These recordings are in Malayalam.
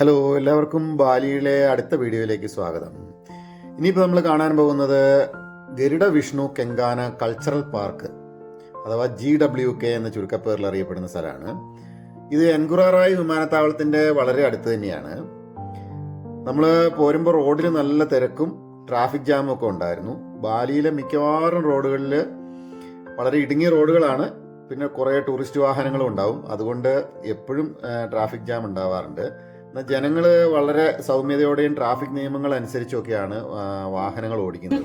ഹലോ എല്ലാവർക്കും ബാലിയിലെ അടുത്ത വീഡിയോയിലേക്ക് സ്വാഗതം. ഇനിയിപ്പോൾ നമ്മൾ കാണാൻ പോകുന്നത് Garuda Wisnu Kencana cultural park അഥവാ ജി ഡബ്ല്യു കെ എന്ന ചുരുക്കപ്പേരിൽ അറിയപ്പെടുന്ന സ്ഥലമാണ്. ഇത് എൻകുറാറായി വിമാനത്താവളത്തിന്റെ വളരെ അടുത്ത് തന്നെയാണ്. നമ്മൾ പോരുമ്പോൾ റോഡിൽ നല്ല തിരക്കും ട്രാഫിക് ജാമും ഒക്കെ ഉണ്ടായിരുന്നു. ബാലിയിലെ മിക്കവാറും റോഡുകളിൽ വളരെ ഇടുങ്ങിയ റോഡുകളാണ്. പിന്നെ കുറേ ടൂറിസ്റ്റ് വാഹനങ്ങളും ഉണ്ടാവും. അതുകൊണ്ട് എപ്പോഴും ട്രാഫിക് ജാം ഉണ്ടാവാറുണ്ട്. ജനങ്ങൾ വളരെ സൗമ്യതയോടെയും ട്രാഫിക് നിയമങ്ങൾ അനുസരിച്ചൊക്കെയാണ് വാഹനങ്ങൾ ഓടിക്കുന്നത്.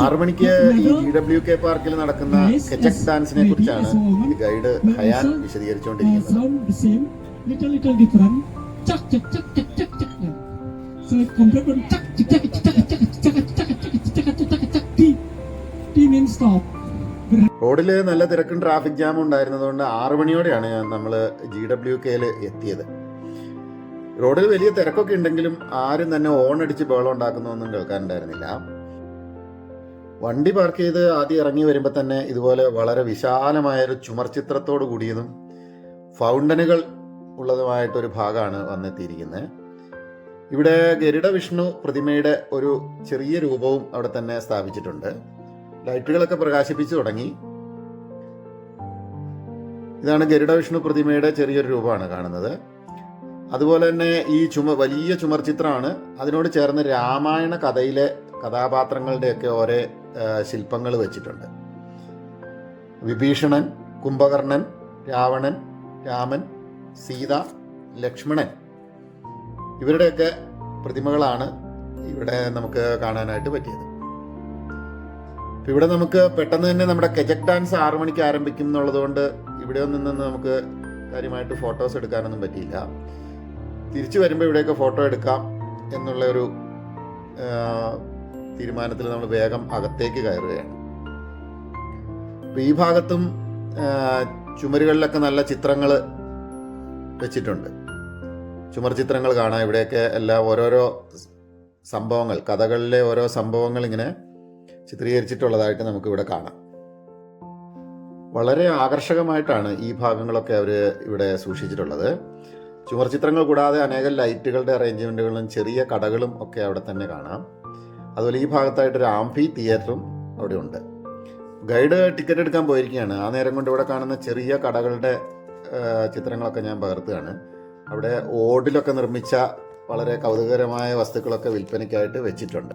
ആറു മണിക്ക് ഈ ഇ ഡബ്ല്യു കെ പാർക്കിൽ നടക്കുന്ന കെച്ചക് ഡാൻസിനെ കുറിച്ചാണ് ഗൈഡ് ഹയാൻ വിശദീകരിച്ചുകൊണ്ടിരിക്കുന്നത്. റോഡിൽ നല്ല തിരക്കും ട്രാഫിക് ജാമും ഉണ്ടായിരുന്നതുകൊണ്ട് ആറു മണിയോടെയാണ് നമ്മൾ ജി ഡബ്ല്യു കെയിൽ എത്തിയത്. റോഡിൽ വലിയ തിരക്കൊക്കെ ഉണ്ടെങ്കിലും ആരും തന്നെ ഓൺ അടിച്ച് ബഹളം ഉണ്ടാക്കുന്നൊന്നും കേൾക്കാനുണ്ടായിരുന്നില്ല. വണ്ടി പാർക്ക് ചെയ്ത് ആദ്യം ഇറങ്ങി വരുമ്പോൾ തന്നെ ഇതുപോലെ വളരെ വിശാലമായൊരു ചുമർ ചിത്രത്തോട് കൂടിയതും ഫൗണ്ടനുകൾ ഉള്ളതുമായിട്ടൊരു ഭാഗമാണ് വന്നെത്തിയിരിക്കുന്നത്. ഇവിടെ ഗരുഡ വിഷ്ണു പ്രതിമയുടെ ഒരു ചെറിയ രൂപവും അവിടെ തന്നെ സ്ഥാപിച്ചിട്ടുണ്ട്. ലൈറ്റുകളൊക്കെ പ്രകാശിപ്പിച്ചു തുടങ്ങി. ഇതാണ് ഗരുഡ വിഷ്ണു പ്രതിമയുടെ ചെറിയൊരു രൂപമാണ് കാണുന്നത്. അതുപോലെ തന്നെ ഈ ചുമ വലിയ ചുമർ ചിത്രമാണ് അതിനോട് ചേർന്ന് രാമായണ കഥയിലെ കഥാപാത്രങ്ങളുടെയൊക്കെ ഓരോ ശില്പങ്ങൾ വെച്ചിട്ടുണ്ട്. വിഭീഷണൻ കുംഭകർണൻ രാവണൻ രാമൻ സീത ലക്ഷ്മണൻ. ഇവരുടെയൊക്കെ പ്രതിമകളാണ് ഇവിടെ നമുക്ക് കാണാനായിട്ട് പറ്റിയത്. ഇവിടെ നമുക്ക് പെട്ടെന്ന് തന്നെ നമ്മുടെ കെജക് ഡാൻസ് ആറു മണിക്ക് ആരംഭിക്കും എന്നുള്ളതുകൊണ്ട് ഇവിടെ നിന്ന് നമുക്ക് കാര്യമായിട്ട് ഫോട്ടോസ് എടുക്കാനൊന്നും പറ്റിയില്ല. തിരിച്ചു വരുമ്പോൾ ഇവിടെയൊക്കെ ഫോട്ടോ എടുക്കാം എന്നുള്ള ഒരു തീരുമാനത്തിൽ നമ്മൾ വേഗം അകത്തേക്ക് കയറുകയാണ്. അപ്പോൾ ഈ ഭാഗത്തും ചുമരുകളിലൊക്കെ നല്ല ചിത്രങ്ങൾ വെച്ചിട്ടുണ്ട്. ചുമർ ചിത്രങ്ങൾ കാണാം. ഇവിടെയൊക്കെ എല്ലാ ഓരോരോ സംഭവങ്ങൾ കഥകളിലെ ഓരോ സംഭവങ്ങൾ ഇങ്ങനെ ചിത്രീകരിച്ചിട്ടുള്ളതായിട്ട് നമുക്കിവിടെ കാണാം. വളരെ ആകർഷകമായിട്ടാണ് ഈ ഭാഗങ്ങളൊക്കെ അവർ ഇവിടെ സൂക്ഷിച്ചിട്ടുള്ളത്. ചുമർ ചിത്രങ്ങൾ കൂടാതെ അനേകം ലൈറ്റുകളുടെ അറേഞ്ച്മെന്റുകളും ചെറിയ കടകളും ഒക്കെ അവിടെ തന്നെ കാണാം. അതുപോലെ ഈ ഭാഗത്തായിട്ട് ഒരു ആംഫി തിയേറ്ററും അവിടെ ഉണ്ട്. ഗൈഡ് ടിക്കറ്റ് എടുക്കാൻ പോയിരിക്കുകയാണ്. ആ നേരം കൊണ്ട് ഇവിടെ കാണുന്ന ചെറിയ കടകളുടെ ചിത്രങ്ങളൊക്കെ ഞാൻ പകർത്തുകയാണ്. അവിടെ ഓടിലൊക്കെ നിർമ്മിച്ച വളരെ കൗതുകകരമായ വസ്തുക്കളൊക്കെ വിൽപ്പനയ്ക്കായിട്ട് വെച്ചിട്ടുണ്ട്.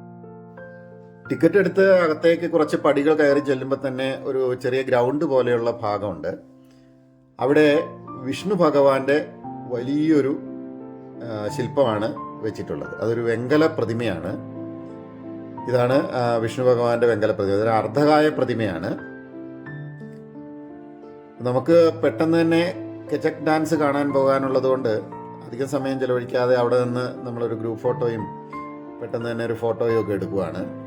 ടിക്കറ്റ് എടുത്ത് അകത്തേക്ക് കുറച്ച് പടികൾ കയറി ചെല്ലുമ്പോൾ തന്നെ ഒരു ചെറിയ ഗ്രൗണ്ട് പോലെയുള്ള ഭാഗമുണ്ട്. അവിടെ വിഷ്ണു ഭഗവാന്റെ വലിയൊരു ശില്പമാണ് വെച്ചിട്ടുള്ളത്. അതൊരു വെങ്കല പ്രതിമയാണ്. ഇതാണ് വിഷ്ണു ഭഗവാന്റെ വെങ്കല പ്രതിമ. ഇതൊരു അർദ്ധകായ പ്രതിമയാണ്. നമുക്ക് പെട്ടെന്ന് തന്നെ കെച്ചക് ഡാൻസ് കാണാൻ പോകാനുള്ളത് കൊണ്ട് അധികം സമയം ചെലവഴിക്കാതെ അവിടെ നിന്ന് നമ്മളൊരു ഗ്രൂപ്പ് ഫോട്ടോയും പെട്ടെന്ന് തന്നെ ഒരു ഫോട്ടോയും ഒക്കെ എടുക്കുവാണ്.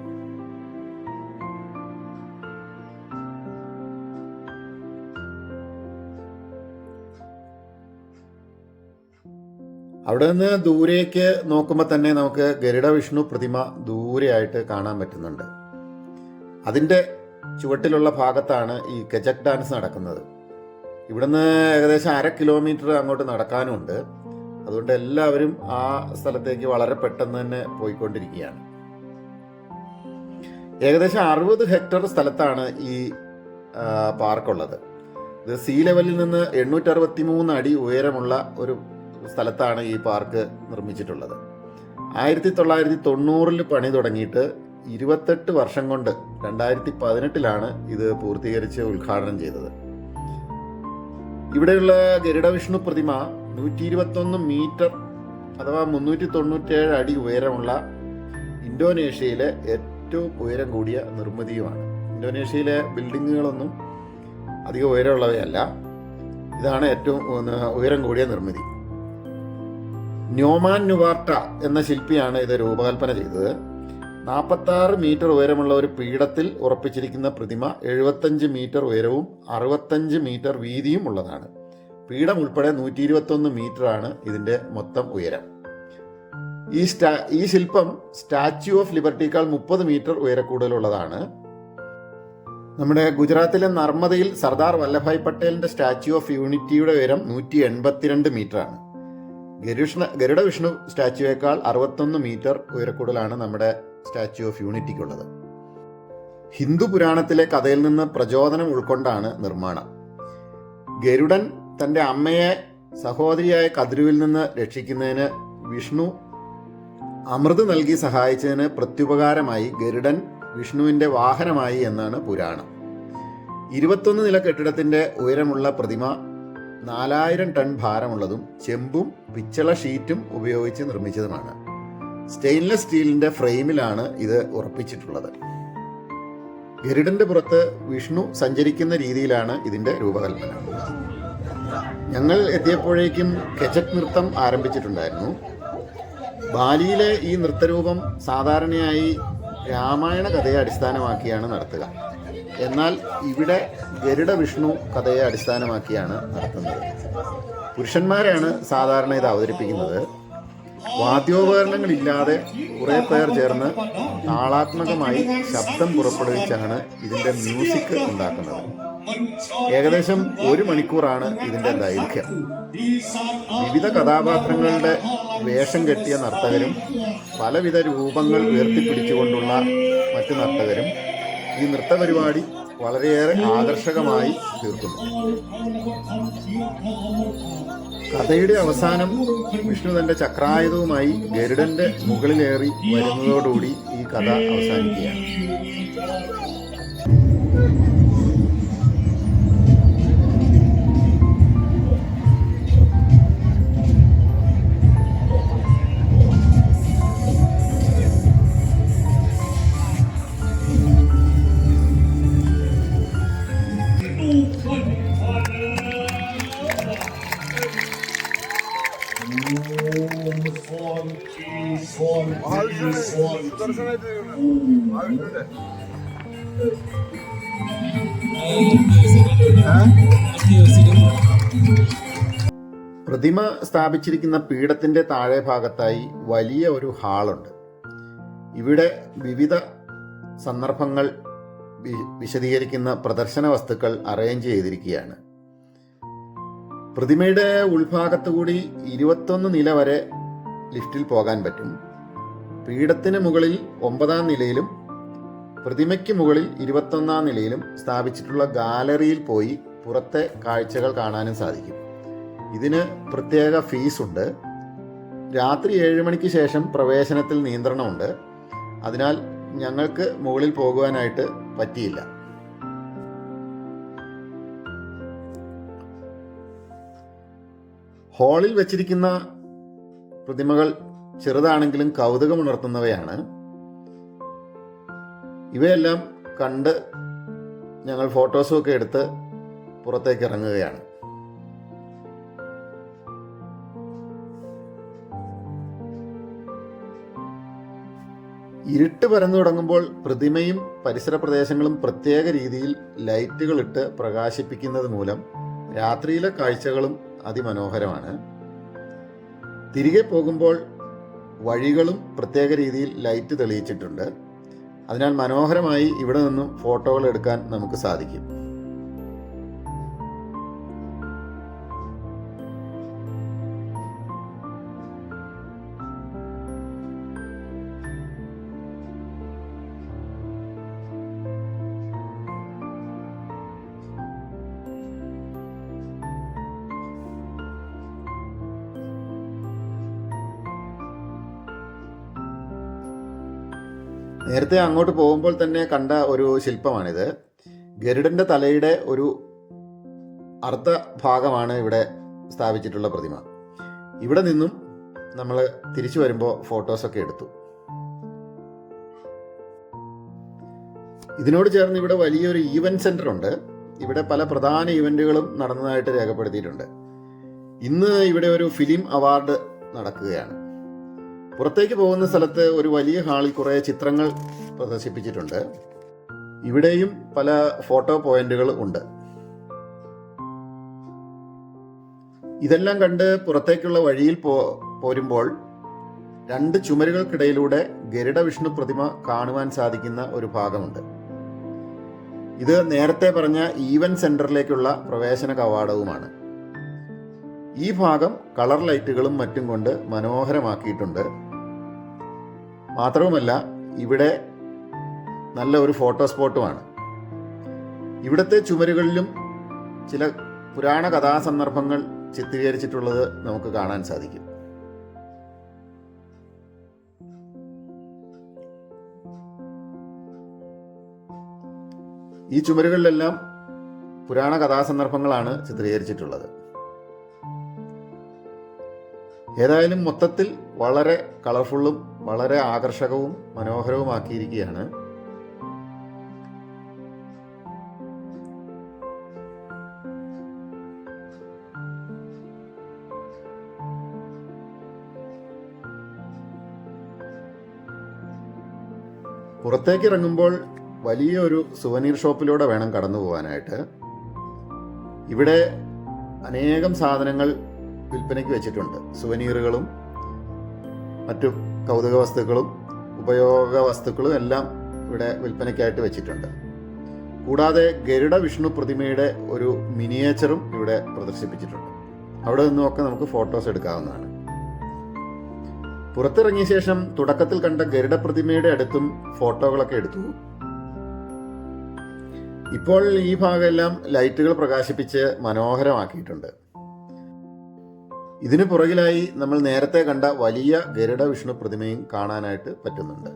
അവിടെ നിന്ന് ദൂരേക്ക് നോക്കുമ്പോൾ തന്നെ നമുക്ക് ഗരുഡ വിഷ്ണു പ്രതിമ ദൂരെയായിട്ട് കാണാൻ പറ്റുന്നുണ്ട്. അതിന്റെ ചുവട്ടിലുള്ള ഭാഗത്താണ് ഈ ഗജക് ഡാൻസ് നടക്കുന്നത്. ഇവിടുന്ന് ഏകദേശം അര കിലോമീറ്റർ അങ്ങോട്ട് നടക്കാനുണ്ട്. അതുകൊണ്ട് എല്ലാവരും ആ സ്ഥലത്തേക്ക് വളരെ പെട്ടെന്ന് തന്നെ പോയിക്കൊണ്ടിരിക്കുകയാണ്. ഏകദേശം അറുപത് ഹെക്ടർ സ്ഥലത്താണ് ഈ പാർക്കുള്ളത്. ഇത് സീ ലെവലിൽ നിന്ന് എണ്ണൂറ്റി അറുപത്തി മൂന്ന് അടി ഉയരമുള്ള ഒരു സ്ഥലത്താണ് ഈ പാർക്ക് നിർമ്മിച്ചിട്ടുള്ളത്. ആയിരത്തി തൊള്ളായിരത്തി തൊണ്ണൂറിൽ പണി തുടങ്ങിയിട്ട് ഇരുപത്തെട്ട് വർഷം കൊണ്ട് രണ്ടായിരത്തി പതിനെട്ടിലാണ് ഇത് പൂർത്തീകരിച്ച് ഉദ്ഘാടനം ചെയ്തത്. ഇവിടെയുള്ള ഗരുഡ വിഷ്ണു പ്രതിമ നൂറ്റി ഇരുപത്തൊന്ന് മീറ്റർ അഥവാ മുന്നൂറ്റി തൊണ്ണൂറ്റേഴ് അടി ഉയരമുള്ള ഇന്തോനേഷ്യയിലെ ഏറ്റവും ഉയരം കൂടിയ നിർമ്മിതിയുമാണ്. ഇന്തോനേഷ്യയിലെ ബിൽഡിങ്ങുകളൊന്നും അധികം ഉയരമുള്ളവയല്ല. ഇതാണ് ഏറ്റവും ഉയരം കൂടിയ നിർമ്മിതി. ന്യോമാൻ നുവാർട്ട എന്ന ശില്പിയാണ് ഇത് രൂപകൽപ്പന ചെയ്തത്. നാൽപ്പത്താറ് മീറ്റർ ഉയരമുള്ള ഒരു പീഠത്തിൽ ഉറപ്പിച്ചിരിക്കുന്ന പ്രതിമ എഴുപത്തഞ്ച് മീറ്റർ ഉയരവും അറുപത്തഞ്ച് മീറ്റർ വീതിയും ഉള്ളതാണ്. പീഠം ഉൾപ്പെടെ നൂറ്റി ഇരുപത്തൊന്ന് മീറ്ററാണ് ഇതിന്റെ മൊത്തം ഉയരം. ഈ സ്റ്റാ ഈ ശില്പം സ്റ്റാച്യു ഓഫ് ലിബർട്ടിക്കാൾ മുപ്പത് മീറ്റർ ഉയരക്കൂടുതലുള്ളതാണ്. നമ്മുടെ ഗുജറാത്തിലെ നർമ്മദയിൽ സർദാർ വല്ലഭായ് പട്ടേലിന്റെ സ്റ്റാച്യു ഓഫ് യൂണിറ്റിയുടെ ഉയരം നൂറ്റി എൺപത്തിരണ്ട് മീറ്ററാണ്. ഗരുഷ്ണ ഗരുഡ വിഷ്ണു സ്റ്റാച്യുവേക്കാൾ അറുപത്തൊന്ന് മീറ്റർ ഉയരക്കൂടലാണ് നമ്മുടെ സ്റ്റാച്യു ഓഫ് യൂണിറ്റിക്കുള്ളത്. ഹിന്ദു പുരാണത്തിലെ കഥയിൽ നിന്ന് പ്രചോദനം ഉൾക്കൊണ്ടാണ് നിർമ്മാണം. ഗരുഡൻ തന്റെ അമ്മയെ സഹോദരിയായ കതിരുവിൽ നിന്ന് രക്ഷിക്കുന്നതിന് വിഷ്ണു അമൃത് നൽകി സഹായിച്ചതിന് പ്രത്യുപകാരമായി ഗരുഡൻ വിഷ്ണുവിന്റെ വാഹനമായി എന്നാണ് പുരാണം. ഇരുപത്തൊന്ന് നില കെട്ടിടത്തിന്റെ ഉയരമുള്ള പ്രതിമ നാലായിരം ടൺ ഭാരമുള്ളതും ചെമ്പും പിച്ചള ഷീറ്റും ഉപയോഗിച്ച് നിർമ്മിച്ചതുമാണ്. സ്റ്റെയിൻലെസ് സ്റ്റീലിന്റെ ഫ്രെയിമിലാണ് ഇത് ഉറപ്പിച്ചിട്ടുള്ളത്. ഗരുഡന്റെ പുറത്ത് വിഷ്ണു സഞ്ചരിക്കുന്ന രീതിയിലാണ് ഇതിന്റെ രൂപകൽപ്പന. ഞങ്ങൾ എത്തിയപ്പോഴേക്കും കെച്ചക് നൃത്തം ആരംഭിച്ചിട്ടുണ്ടായിരുന്നു. ബാലിയിലെ ഈ നൃത്തരൂപം സാധാരണയായി രാമായണ കഥയെ അടിസ്ഥാനമാക്കിയാണ് നടത്തുക. എന്നാൽ ഇവിടെ ഗരുഡ വിഷ്ണു കഥയെ അടിസ്ഥാനമാക്കിയാണ് നടത്തുന്നത്. പുരുഷന്മാരാണ് സാധാരണ ഇത് അവതരിപ്പിക്കുന്നത്. വാദ്യോപകരണങ്ങളില്ലാതെ കുറേ പേർ ചേർന്ന് താളാത്മകമായി ശബ്ദം പുറപ്പെടുവിച്ചാണ് ഇതിന്റെ മ്യൂസിക് ഉണ്ടാക്കുന്നത്. ഏകദേശം ഒരു മണിക്കൂറാണ് ഇതിന്റെ ദൈർഘ്യം. വിവിധ കഥാപാത്രങ്ങളുടെ വേഷം കെട്ടിയ നർത്തകരും പലവിധ രൂപങ്ങൾ ഉയർത്തിപ്പിടിച്ചുകൊണ്ടുള്ള മറ്റു നർത്തകരും ഈ നൃത്ത പരിപാടി വളരെയേറെ ആകർഷകമായി തീർക്കുന്നു. കഥയുടെ അവസാനം വിഷ്ണു തന്റെ ചക്രായുധവുമായി ഗരുഡന്റെ മുകളിലേറി വരുന്നതോടുകൂടി ഈ കഥ അവസാനിക്കുകയാണ്. പ്രതിമ സ്ഥാപിച്ചിരിക്കുന്ന പീഠത്തിന്റെ താഴെ ഭാഗത്തായി വലിയ ഒരു ഹാളുണ്ട്. ഇവിടെ വിവിധ സന്ദർഭങ്ങൾ വിശദീകരിക്കുന്ന പ്രദർശന വസ്തുക്കൾ അറേഞ്ച് ചെയ്തിരിക്കുകയാണ്. പ്രതിമയുടെ ഉൾഭാഗത്തു കൂടി ഇരുപത്തൊന്ന് നില വരെ ലിഫ്റ്റിൽ പോകാൻ പറ്റും. പീഠത്തിന് മുകളിൽ ഒമ്പതാം നിലയിലും പ്രതിമയ്ക്ക് മുകളിൽ ഇരുപത്തൊന്നാം നിലയിലും സ്ഥാപിച്ചിട്ടുള്ള ഗാലറിയിൽ പോയി പുറത്തെ കാഴ്ചകൾ കാണാനും സാധിക്കും. ഇതിന് പ്രത്യേക ഫീസുണ്ട്. രാത്രി ഏഴ് മണിക്ക് ശേഷം പ്രവേശനത്തിൽ നിയന്ത്രണമുണ്ട്. അതിനാൽ ഞങ്ങൾക്ക് മുകളിൽ പോകുവാനായിട്ട് പറ്റിയില്ല. ഹാളിൽ വച്ചിരിക്കുന്ന പ്രതിമകൾ ചെറുതാണെങ്കിലും കൗതുകമുണർത്തുന്നവയാണ്. ഇവയെല്ലാം കണ്ട് ഞങ്ങൾ ഫോട്ടോസും ഒക്കെ എടുത്ത് പുറത്തേക്ക് ഇറങ്ങുകയാണ് ഇരുട്ട് പരന്നു തുടങ്ങുമ്പോൾ പ്രതിമയും പരിസര പ്രദേശങ്ങളും പ്രത്യേക രീതിയിൽ ലൈറ്റുകളിട്ട് പ്രകാശിപ്പിക്കുന്നത് മൂലം രാത്രിയിലെ കാഴ്ചകളും അതിമനോഹരമാണ്. തിരികെ പോകുമ്പോൾ വഴികളും പ്രത്യേക രീതിയിൽ ലൈറ്റ് തെളിയിച്ചിട്ടുണ്ട്. അതിനാൽ മനോഹരമായി ഇവിടെ നിന്നും ഫോട്ടോകൾ എടുക്കാൻ നമുക്ക് സാധിക്കും. നേരത്തെ അങ്ങോട്ട് പോകുമ്പോൾ തന്നെ കണ്ട ഒരു ശില്പമാണിത്. ഗരുഡന്റെ തലയുടെ ഒരു അർദ്ധ ഭാഗമാണ് ഇവിടെ സ്ഥാപിച്ചിട്ടുള്ള പ്രതിമ. ഇവിടെ നിന്നും നമ്മൾ തിരിച്ചു വരുമ്പോൾ ഫോട്ടോസൊക്കെ എടുത്തു. ഇതിനോട് ചേർന്ന് ഇവിടെ വലിയൊരു ഈവന്റ് സെന്റർ ഉണ്ട്. ഇവിടെ പല പ്രധാന ഇവന്റുകളും നടന്നതായിട്ട് രേഖപ്പെടുത്തിയിട്ടുണ്ട്. ഇന്ന് ഇവിടെ ഒരു ഫിലിം അവാർഡ് നടക്കുകയാണ്. പുറത്തേക്ക് പോകുന്ന സ്ഥലത്ത് ഒരു വലിയ ഹാളിൽ കുറേ ചിത്രങ്ങൾ പ്രദർശിപ്പിച്ചിട്ടുണ്ട്. ഇവിടെയും പല ഫോട്ടോ പോയിന്റുകൾ ഉണ്ട്. ഇതെല്ലാം കണ്ട് പുറത്തേക്കുള്ള വഴിയിൽ പോ പോരുമ്പോൾ രണ്ട് ചുമരുകൾക്കിടയിലൂടെ ഗരുഡ വിഷ്ണു പ്രതിമ കാണുവാൻ സാധിക്കുന്ന ഒരു ഭാഗമുണ്ട്. ഇത് നേരത്തെ പറഞ്ഞ ഈവൻ സെന്ററിലേക്കുള്ള പ്രവേശന കവാടവുമാണ്. ഈ ഭാഗം കളർ ലൈറ്റുകളും മറ്റും കൊണ്ട് മനോഹരമാക്കിയിട്ടുണ്ട്. മാത്രവുമല്ല ഇവിടെ നല്ല ഒരു ഫോട്ടോ സ്പോട്ടുമാണ്. ഇവിടുത്തെ ചുമരുകളിലും ചില പുരാണ കഥാസന്ദർഭങ്ങൾ ചിത്രീകരിച്ചിട്ടുള്ളത് നമുക്ക് കാണാൻ സാധിക്കും. ഈ ചുമരുകളിലെല്ലാം പുരാണ കഥാസന്ദർഭങ്ങളാണ് ചിത്രീകരിച്ചിട്ടുള്ളത്. ഏതായാലും മൊത്തത്തിൽ വളരെ കളർഫുള്ളും വളരെ ആകർഷകവും മനോഹരവുമാക്കിയിരിക്കുകയാണ്. പുറത്തേക്ക് ഇറങ്ങുമ്പോൾ വലിയൊരു സുവനീർ ഷോപ്പിലൂടെ വേണം കടന്നു പോകാനായിട്ട്. ഇവിടെ അനേകം സാധനങ്ങൾ വിൽപ്പനയ്ക്ക് വെച്ചിട്ടുണ്ട്. സുവനീറുകളും മറ്റു കൗതുക വസ്തുക്കളും ഉപയോഗ വസ്തുക്കളും എല്ലാം ഇവിടെ വിൽപ്പനയ്ക്കായിട്ട് വെച്ചിട്ടുണ്ട്. കൂടാതെ ഗരുഡ വിഷ്ണു പ്രതിമയുടെ ഒരു മിനിയേച്ചറും ഇവിടെ പ്രദർശിപ്പിച്ചിട്ടുണ്ട്. അവിടെ നിന്നുമൊക്കെ നമുക്ക് ഫോട്ടോസ് എടുക്കാവുന്നതാണ്. പുറത്തിറങ്ങിയ ശേഷം തുടക്കത്തിൽ കണ്ട ഗരുഡ പ്രതിമയുടെ അടുത്തും ഫോട്ടോകളൊക്കെ എടുത്തു. ഇപ്പോൾ ഈ ഭാഗമെല്ലാം ലൈറ്റുകൾ പ്രകാശിപ്പിച്ച് മനോഹരമാക്കിയിട്ടുണ്ട്. ഇതിനു പുറകിലായി നമ്മൾ നേരത്തെ കണ്ട വലിയ ഗരുഡ വിഷ്ണു പ്രതിമയും കാണാനായിട്ട് പറ്റുന്നുണ്ട്.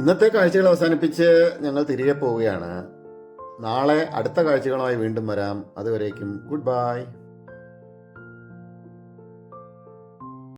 ഇന്നത്തെ കാഴ്ചകൾ അവസാനിപ്പിച്ച് ഞങ്ങൾ തിരികെ പോവുകയാണ്. നാളെ അടുത്ത കാഴ്ചകളുമായി വീണ്ടും വരാം. അതുവരേക്കും ഗുഡ് ബൈ.